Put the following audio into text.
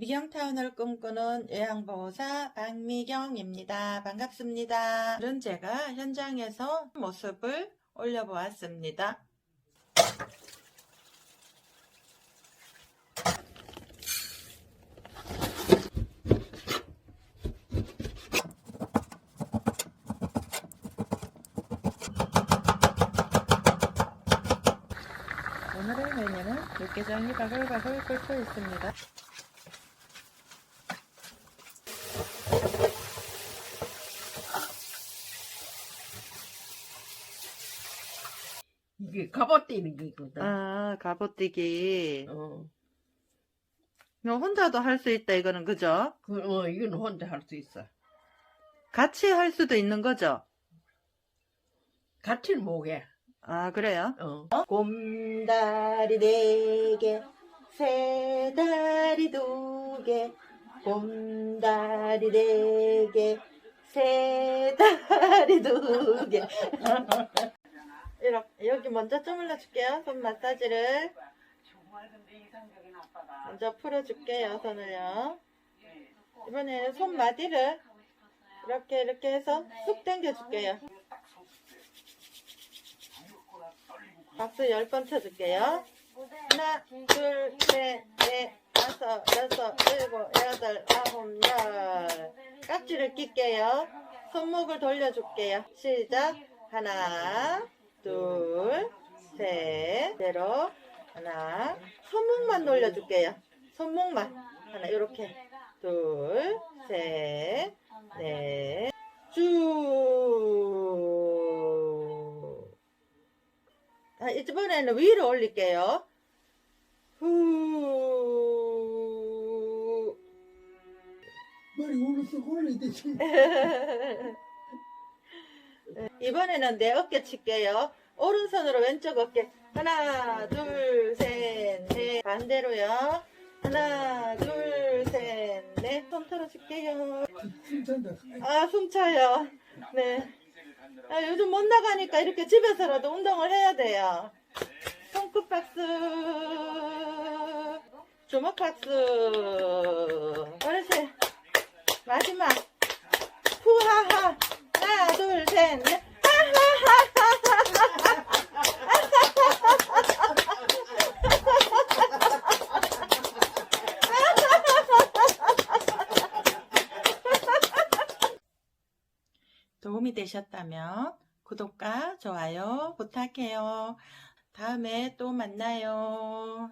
미경타운을 꿈꾸는 요양보호사 박미경입니다. 반갑습니다. 오늘은 제가 현장에서 모습을 올려보았습니다. 오늘의 메뉴는 육개장이 바글바글 끓고 있습니다. 이게 갑옷뛰는 게거든. 아, 갑옷뛰기. 어. 너 혼자도 할 수 있다, 이거는, 그죠? 그, 어, 이건 혼자 할 수 있어. 같이 할 수도 있는 거죠? 같이는 못해. 아, 그래요? 어. 곰다리 네 개, 새 다리 두 개, 곰다리 네 개, 새 다리 두 개. 여기 먼저 주물러 줄게요. 손 마사지를. 먼저 풀어줄게요, 손을요. 이번에는 손 마디를 이렇게, 이렇게 해서 쑥 당겨줄게요. 박수 10번 쳐줄게요. 하나, 둘, 셋, 넷, 다섯, 여섯, 일곱, 여덟, 아홉, 열. 깍지를 낄게요. 손목을 돌려줄게요. 시작. 하나, 둘, 셋, 내로 하나. 손목만 돌려줄게요. 손목만. 하나, 이렇게. 둘, 셋, 넷, 쭉. 아, 이번에는 위로 올릴게요. 후. 머리 올려야 돼. 지금. 이번에는 내 어깨 칠게요. 오른손으로 왼쪽 어깨. 하나, 둘, 셋, 넷. 반대로요. 하나, 둘, 셋, 넷. 손 털어줄게요. 아, 숨 차요. 네. 아, 요즘 못 나가니까 이렇게 집에서라도 운동을 해야 돼요. 손끝 박수. 주먹 박수. 어르신. 마지막. 후하하. 하나, 둘, 셋, 넷. 도움이 되셨다면 구독과 좋아요 부탁해요. 다음에 또 만나요.